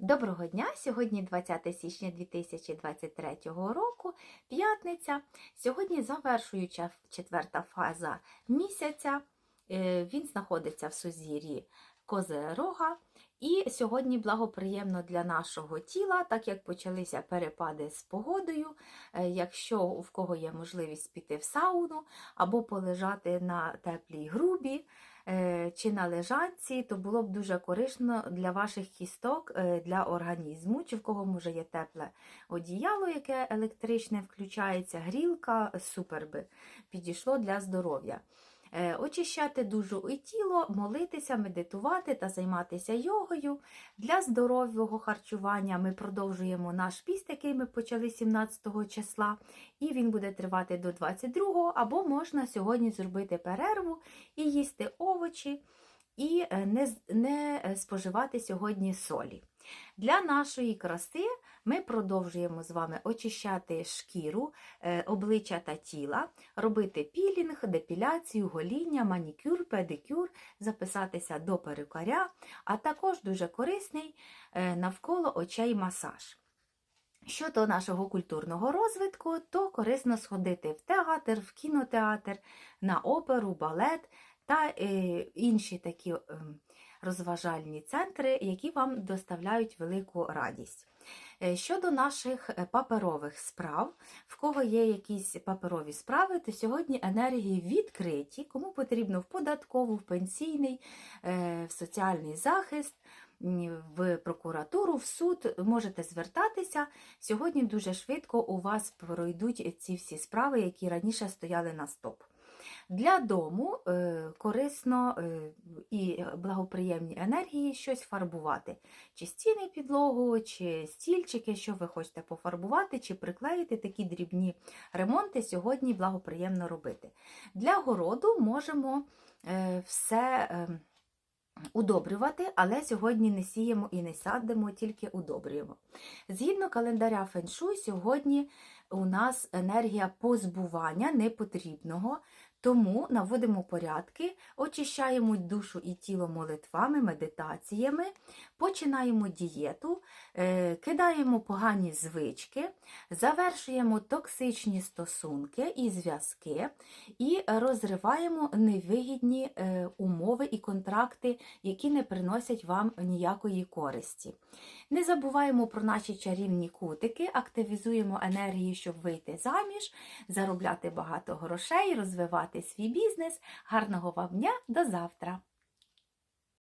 Доброго дня! Сьогодні 20 січня 2023 року, п'ятниця. Сьогодні завершуюча четверта фаза місяця. Е, Він знаходиться в сузір'ї Козерога. І сьогодні благоприємно для нашого тіла, так як почалися перепади з погодою. Е, Якщо в кого є можливість піти в сауну або полежати на теплій грубі е, чи на лежанці, то було б дуже корисно для ваших кісток, е, для організму, чи в кого може є тепле одіяло, яке електричне включається, грілка, супер би підійшло для здоров'я. Е, Очищати душу і тіло, молитися, медитувати та займатися йогою. Для здорового харчування ми продовжуємо наш піст, який ми почали 17 числа, і він буде тривати до 22-го, або можна сьогодні зробити перерву і їсти овочі, і е, не, не е, споживати сьогодні солі. Для нашої краси ми продовжуємо з вами очищати шкіру, е, обличчя та тіла, робити пілінг, депіляцію, гоління, манікюр, педикюр, записатися до перукаря, а також дуже корисний е, навколо очей масаж. Щодо нашого культурного розвитку, то корисно сходити в театр, в кінотеатр, на оперу, балет та е, інші такі ем, розважальні центри, які вам доставляють велику радість. Е, Щодо наших е, паперових справ, в кого є якісь паперові справи, то сьогодні енергії відкриті, кому потрібно в податкову, в пенсійний, е, в соціальний захист, в прокуратуру, в суд можете звертатися. Сьогодні дуже швидко у вас пройдуть ці всі справи, які раніше стояли на стоп. Для дому е, корисно е, і благоприємні енергії щось фарбувати. Чи стіни підлогу, чи стільчики, що ви хочете пофарбувати, чи приклеїти такі дрібні ремонти сьогодні благоприємно робити. Для городу можемо е, все. е, Удобрювати, але сьогодні не сіємо і не садимо, тільки удобрюємо. Згідно календаря феншуй, сьогодні у нас енергія позбування непотрібного, тому наводимо порядки, очищаємо душу і тіло молитвами, медитаціями, починаємо дієту, е, кидаємо погані звички, завершуємо токсичні стосунки і зв'язки і розриваємо невигідні е, умови і контракти, які не приносять вам ніякої користі. Не забуваємо про наші чарівні кутики, активізуємо енергію, щоб вийти заміж, заробляти багато грошей, розвивати свій бізнес. Гарного вам дня, до завтра!